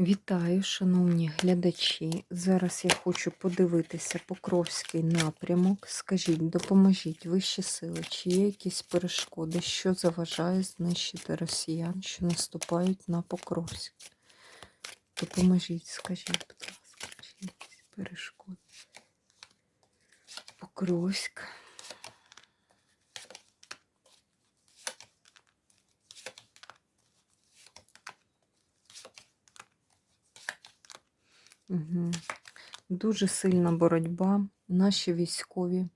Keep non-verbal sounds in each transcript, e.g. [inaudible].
Вітаю, шановні глядачі. Зараз я хочу подивитися Покровський напрямок. Скажіть, допоможіть вищі сили, чи є якісь перешкоди, що заважає знищити росіян, що наступають на Покровськ? Допоможіть, скажіть, будь ласка, чи є якісь перешкоди? Покровськ. Дуже сильна боротьба. Наші військові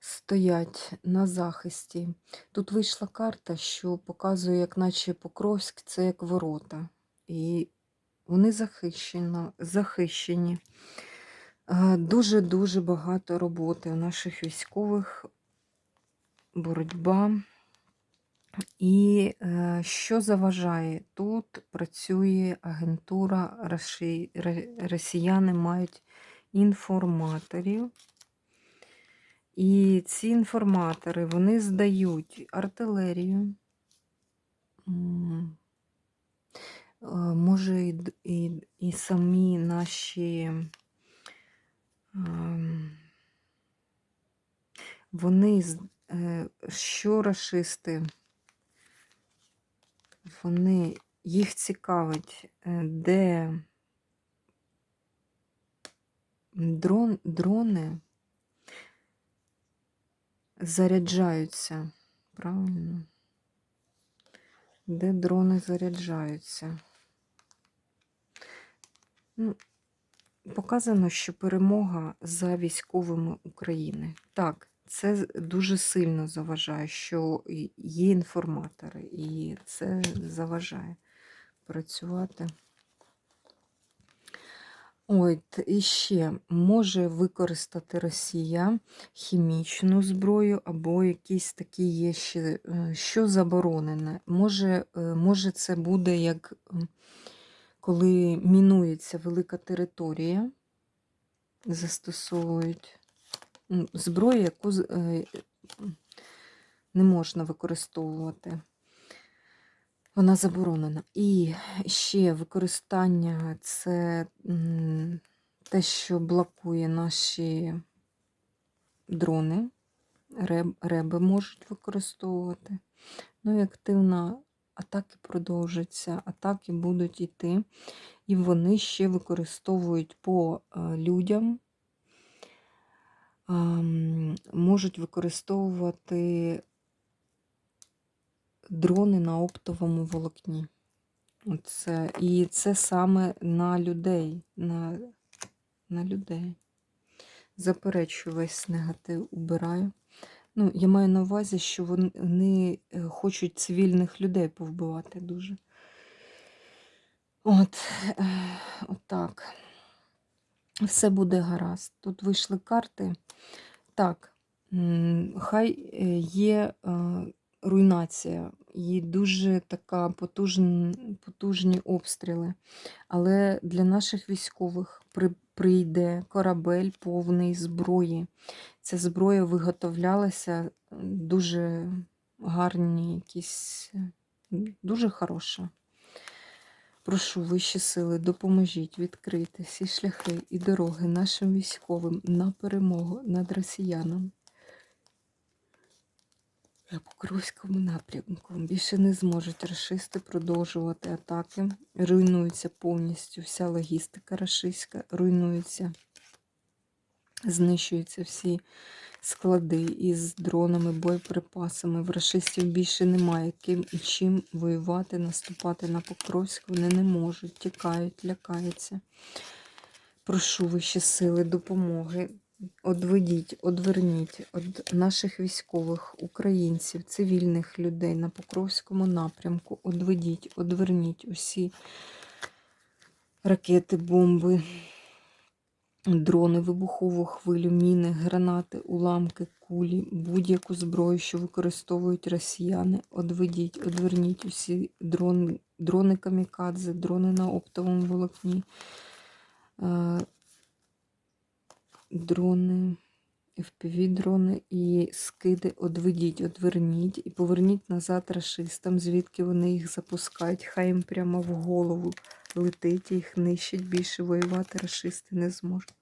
стоять на захисті. Тут вийшла карта, що показує, як наче Покровськ це як ворота. І вони захищено, захищені. Е, Дуже-дуже багато роботи у наших військових, боротьба. І е, що заважає? Тут працює агентура, росіяни мають інформаторів. І ці інформатори вони здають артилерію. е, Може, і, і, і самі наші ем, вони, е, що расисти, вони, їх цікавить, е, де дрон, дрони заряджаються. Правильно? Де дрони заряджаються? Ну, показано, що перемога за військовими України. Так, це дуже сильно заважає, що є інформатори, і це заважає працювати. Ой, і ще може використати Росія хімічну зброю або якісь такі є ще, е, що заборонене. Може, е, може це буде як коли мінується велика територія, застосовують зброю, яку е, не можна використовувати. Вона заборонена. І ще використання це те, що блокує наші дрони, реби можуть використовувати. Ну і активна атаки продовжаться, атаки будуть йти. І вони ще використовують по е, людям, можуть використовувати дрони на оптовому волокні. Оце, і це саме на людей. На, на людей. Заперечую весь негатив, убираю. Ну, я маю на увазі, що вони, е, хочуть цивільних людей повбивати дуже. От, е, отак. Все буде гаразд. Тут вийшли карти. Так, хай е, є е, руйнація, і дуже така потужн, потужні обстріли. Але для наших військових при, прийде корабель повний зброї. Ця зброя виготовлялася дуже гарні, якісь дуже хороша. Прошу вищі сили, допоможіть відкрити всі шляхи і дороги нашим військовим на перемогу над росіянами. На Покровському напрямку більше не зможуть рашисти продовжувати атаки. Руйнується повністю вся логістика рашистська, руйнується, знищуються всі склади із дронами, боєприпасами. В рашистів більше немає ким і чим воювати, наступати на Покровськ. Вони не можуть, тікають, лякаються. Прошу вищі сили допомоги. Одведіть, одверніть від наших військових, українців, цивільних людей на Покровському напрямку. Одведіть, одверніть усі ракети, бомби, дрони, вибухову хвилю, міни, гранати, уламки, кулі, будь-яку зброю, що використовують росіяни. Одведіть, одверніть усі дрони, дрони камікадзе, дрони на оптовому волокні. е, дрони, FPV-дрони і скиди одведіть, одверніть і поверніть назад рашистам, звідки вони їх запускають. Хай їм прямо в голову летить, їх нищить, більше воювати расисти не зможуть.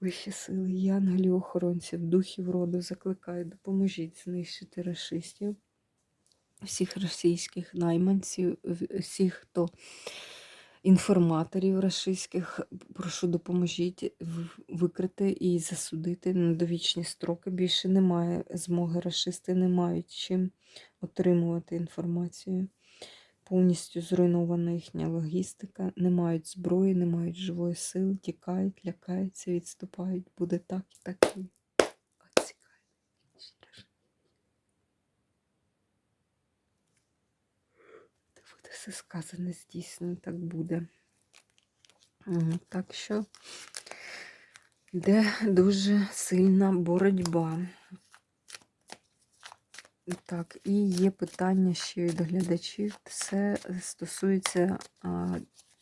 Вищі сили, янголів, охоронців, духів роду закликаю, допоможіть знищити расистів, всіх російських найманців, всіх, хто інформаторів рашистських, прошу допоможіть викрити і засудити на довічні строки. Більше немає змоги, рашисти не мають чим отримувати інформацію. Повністю зруйнована їхня логістика, не мають зброї, не мають живої сили, тікають, лякаються, відступають. Буде так і так. і- От цікаво. Та буде все сказане, здійснено, так буде. Так що йде дуже сильна боротьба. Так, і є питання ще від глядачів. Це стосується а,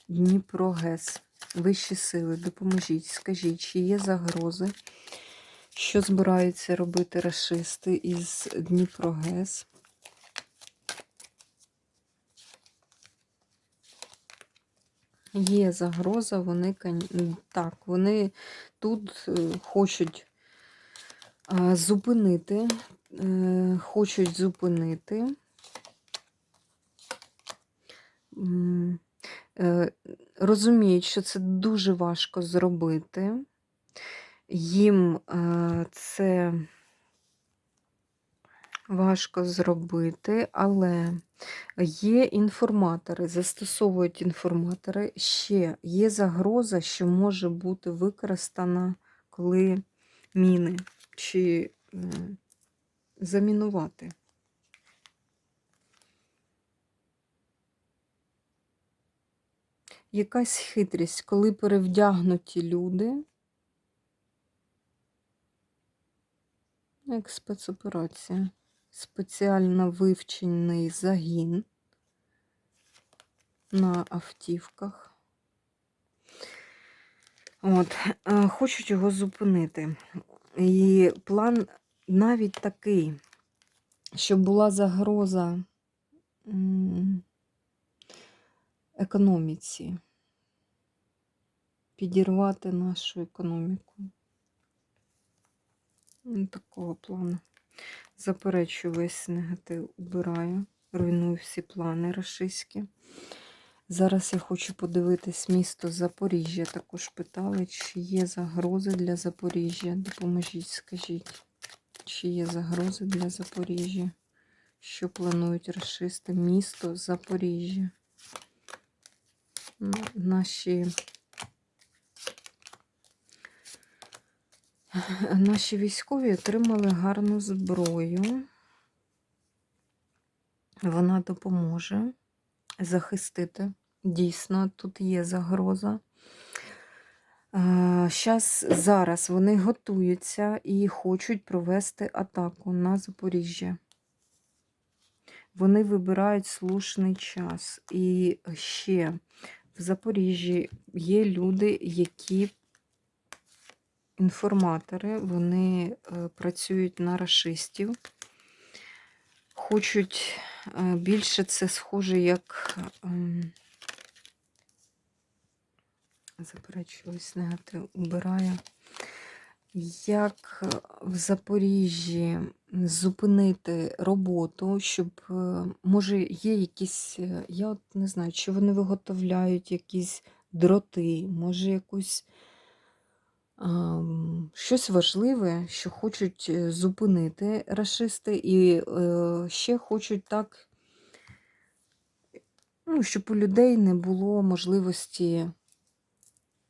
Дніпрогес. Вищі сили, допоможіть, скажіть, чи є загрози, що збираються робити расисти із Дніпрогес? Є загроза, вони кон- так, вони тут е, хочуть зупинити, е, хочуть зупинити. Е, Розуміють, що це дуже важко зробити. Їм е, це важко зробити, але є інформатори, застосовують інформатори. Ще є загроза, що може бути використана, коли міни чи е, замінувати. Якась хитрість, коли перевдягнуті люди, як спецоперація, спеціально вивчений загін на автівках. От, е, хочуть його зупинити. І план навіть такий, щоб була загроза економіці, підірвати нашу економіку. Такого плану. Заперечую весь негатив, убираю, руйную всі плани рашистські. Зараз я хочу подивитись місто Запоріжжя. Також питали, чи є загрози для Запоріжжя. Допоможіть, скажіть, чи є загрози для Запоріжжя? Що планують расисти? Місто Запоріжжя. Ну, Наші [laughs] Наші військові отримали гарну зброю. Вона допоможе захистити. Дійсно, тут є загроза. Щас, зараз вони готуються і хочуть провести атаку на Запоріжжя. Вони вибирають слушний час. І ще в Запоріжжі є люди, які інформатори, вони е, працюють на расистів. Хочуть е, більше це схоже, як ем, заперечуюсь, негатив убираю. Як в Запоріжжі зупинити роботу, щоб, е, може, є якісь, я от не знаю, чи вони виготовляють якісь дроти, може, якусь щось важливе, що хочуть е, зупинити расисти, і е, ще хочуть так, ну, щоб у людей не було можливості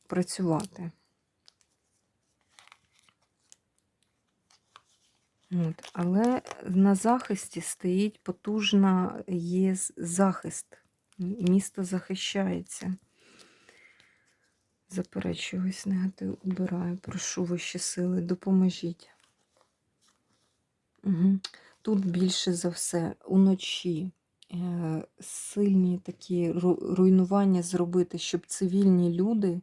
працювати. От. Але на захисті стоїть потужна є захист. Місто захищається. Заперечую ось негатив, убираю. Прошу вищі сили, допоможіть. Угу. Тут більше за все уночі е, сильні такі руйнування зробити, щоб цивільні люди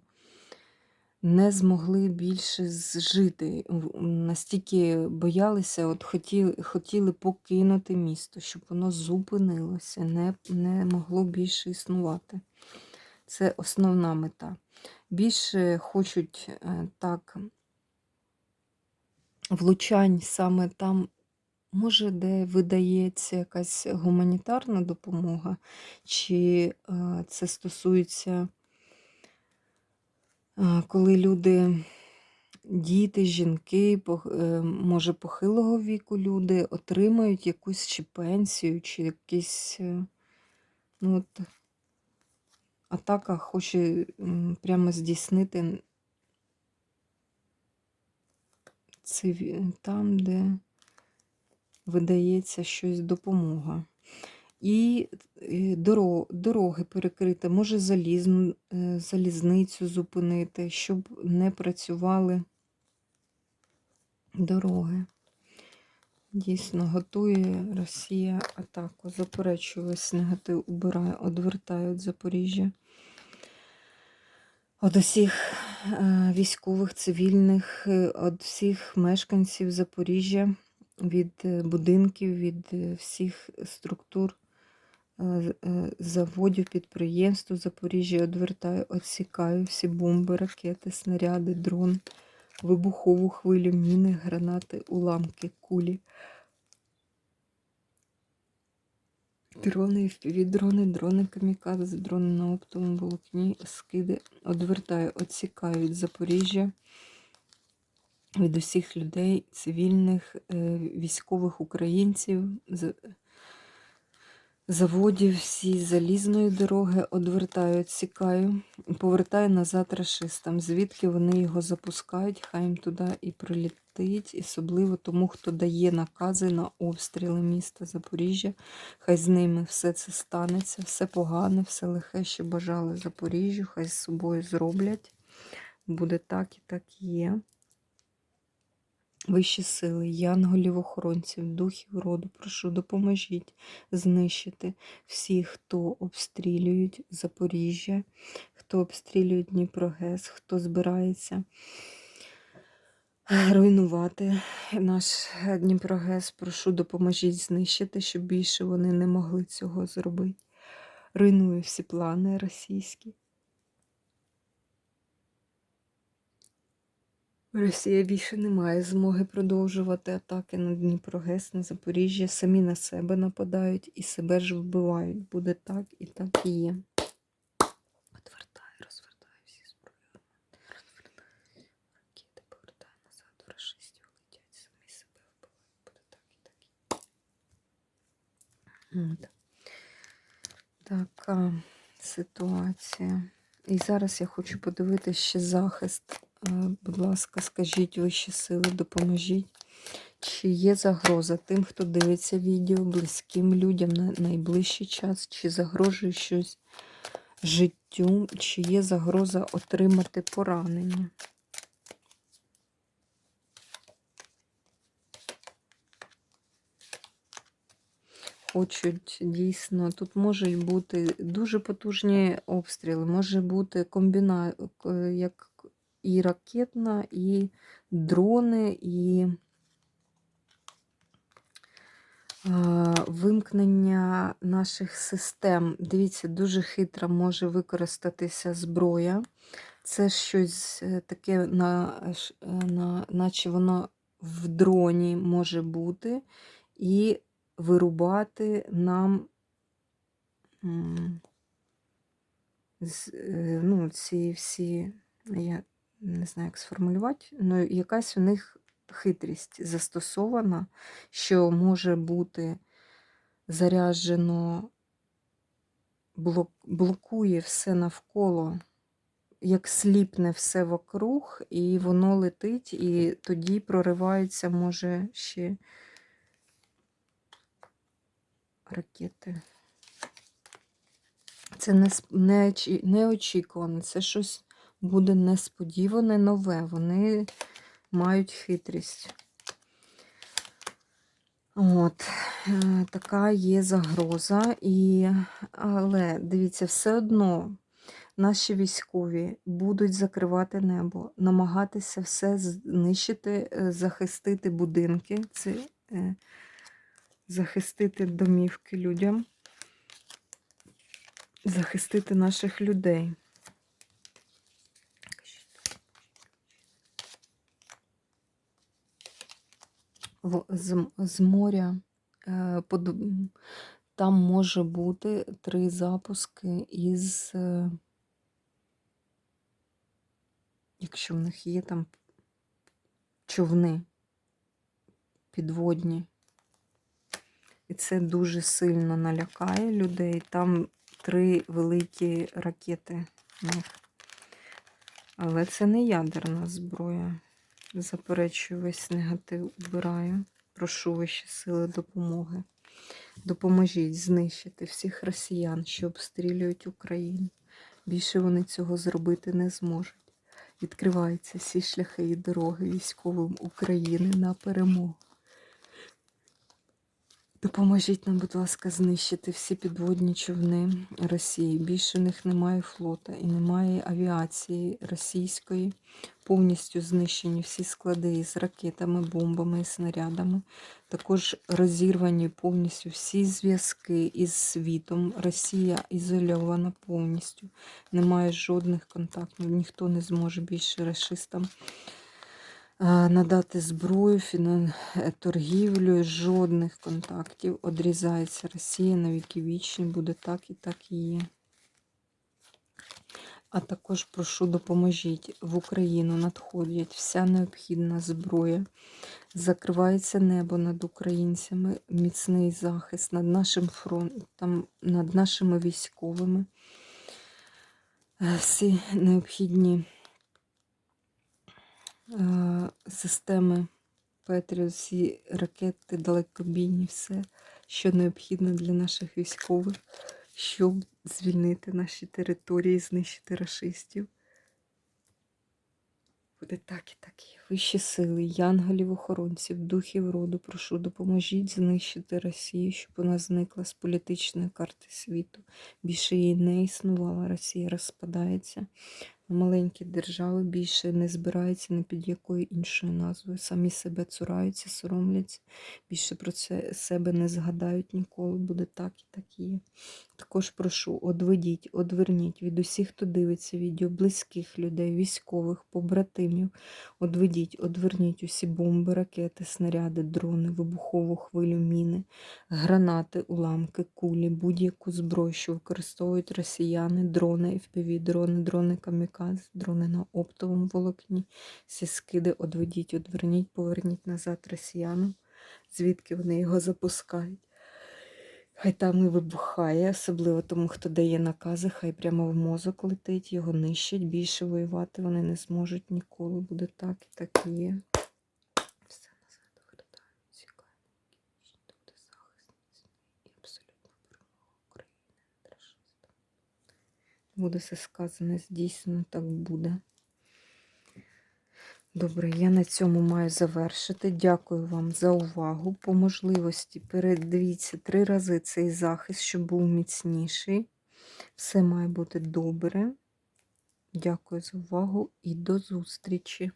не змогли більше зжити. Настільки боялися, от хотіли, хотіли покинути місто, щоб воно зупинилося, не, не могло більше існувати. Це основна мета. Більше хочуть е, так влучань саме там, може, де видається якась гуманітарна допомога, чи е, це стосується, е, коли люди, діти, жінки, може, похилого віку люди отримають якусь чи пенсію, чи якісь. Ну, от, атака хоче прямо здійснити там, де видається щось допомога. І е, дороги перекрити, може залізн, е, залізницю зупинити, щоб не працювали дороги. Дійсно, готує Росія атаку. Заперечую весь негатив, убирає, одвертають Запоріжжя. От усіх е, військових, цивільних, е, від всіх мешканців Запоріжжя, від е, будинків, від всіх структур заводів, підприємств Запоріжжя одвертаю, відсікаю всі бомби, ракети, снаряди, дрон, вибухову хвилю, міни, гранати, уламки, кулі. Дрони, впівдрони, дрони камікадзе, дрони на оптовому волокні, скиди. Одвертаю, відсікаю від Запоріжжя, від усіх людей, цивільних, е, військових українців, заводів, всі залізної дороги, одвертаю, відсікаю, повертаю назад рашистам. Звідки вони його запускають, хай їм туди і прилетить, і особливо тому, хто дає накази на обстріли міста Запоріжжя. Хай з ними все це станеться, все погане, все лихе, що бажали Запоріжжю, хай з собою зроблять. Буде так і так є. Вищі сили, янголів, охоронців, духів роду, прошу, допоможіть знищити всіх, хто обстрілюють Запоріжжя, хто обстрілює Дніпрогес, хто збирається руйнувати наш Дніпрогес. Прошу, допоможіть знищити, щоб більше вони не могли цього зробити. Руйную всі плани російські. Росія більше не має змоги продовжувати атаки на Дніпрогес, на Запоріжжя. Самі на себе нападають і себе ж вбивають. Буде так і так і є. Отвертаю, розвертаю всі зброї. Ракети, повертаю назад. Рашистів летять, самі себе вбивають. Буде так і так і є. Така ситуація. І зараз я хочу подивитися ще захист. Будь ласка, скажіть вищі сили, допоможіть. Чи є загроза тим, хто дивиться відео, близьким людям на найближчий час, чи загрожує щось життю, чи є загроза отримати поранення? Хочуть дійсно, тут можуть бути дуже потужні обстріли, може бути комбіна, як і ракетна, і дрони, і вимкнення наших систем. Дивіться, дуже хитро може використатися зброя. Це щось е, таке, на, е, на, наче воно в дроні може бути, і вирубати нам е, ну, ці всі, я не знаю, як сформулювати, але якась у них хитрість застосована, що може бути заряджено, блокує все навколо, як сліпне все вокруг, і воно летить, і тоді проривається, може, ще ракети. Це не, сп- не, очі- неочікувано, це щось буде несподіване, нове. Вони мають хитрість. От, е, така є загроза, і, але дивіться, все одно наші військові будуть закривати небо, намагатися все знищити, е, захистити будинки, це, захистити домівки людям, захистити наших людей. З, з моря е, там може бути три запуски із, е, якщо в них є там човни підводні. І це дуже сильно налякає людей. Там три великі ракети. Але це не ядерна зброя. Заперечую весь негатив, убираю. Прошу вищі сили допомоги. Допоможіть знищити всіх росіян, що обстрілюють Україну. Більше вони цього зробити не зможуть. Відкриваються всі шляхи і дороги військовим України на перемогу. Допоможіть нам, будь ласка, знищити всі підводні човни Росії. Більше в них немає флота і немає авіації російської. Повністю знищені всі склади із ракетами, бомбами і снарядами. Також розірвані повністю всі зв'язки із світом. Росія ізольована повністю. Немає жодних контактів. Ніхто не зможе більше расистам надати зброю, е, торгівлю, жодних контактів. Одрізається Росія на віки вічні, буде так і так і є. А також прошу допоможіть в Україну надходять вся необхідна зброя. Закривається небо над українцями, міцний захист над нашим фронтом, над нашими військовими. Е, Всі необхідні системи Петріот, всі ракети, далекобійні, все, що необхідно для наших військових, щоб звільнити наші території, знищити рашистів. Буде так і так. Вищі сили, янголів, охоронців, духів роду, прошу, допоможіть знищити Росію, щоб вона зникла з політичної карти світу. Більше її не існувала. Росія розпадається. Маленькі держави більше не збираються ні під якою іншою назвою. Самі себе цураються, соромляться. Більше про це себе не згадають ніколи. Буде так і так і є. Також прошу, одведіть, одверніть від усіх, хто дивиться відео, близьких людей, військових, побратимів. Одведіть, одверніть усі бомби, ракети, снаряди, дрони, вибухову хвилю, міни, гранати, уламки, кулі, будь-яку зброю, що використовують росіяни, дрони, FPV, дрони, дрони камікадзе, дрони на оптовому волокні. Всі скиди одведіть, одверніть, поверніть назад росіянам, звідки вони його запускають. Хай там і вибухає, особливо тому, хто дає накази, хай прямо в мозок летить, його нищать, більше воювати вони не зможуть ніколи. Буде так і так і є. Все назад вертаю, тікає. Буде захист міцний і абсолютна перемога України над рашистами. Буде все сказане, здійснено, так буде. Добре, я на цьому маю завершити. Дякую вам за увагу. По можливості передивіться три рази цей захист, щоб був міцніший. Все має бути добре. Дякую за увагу і до зустрічі!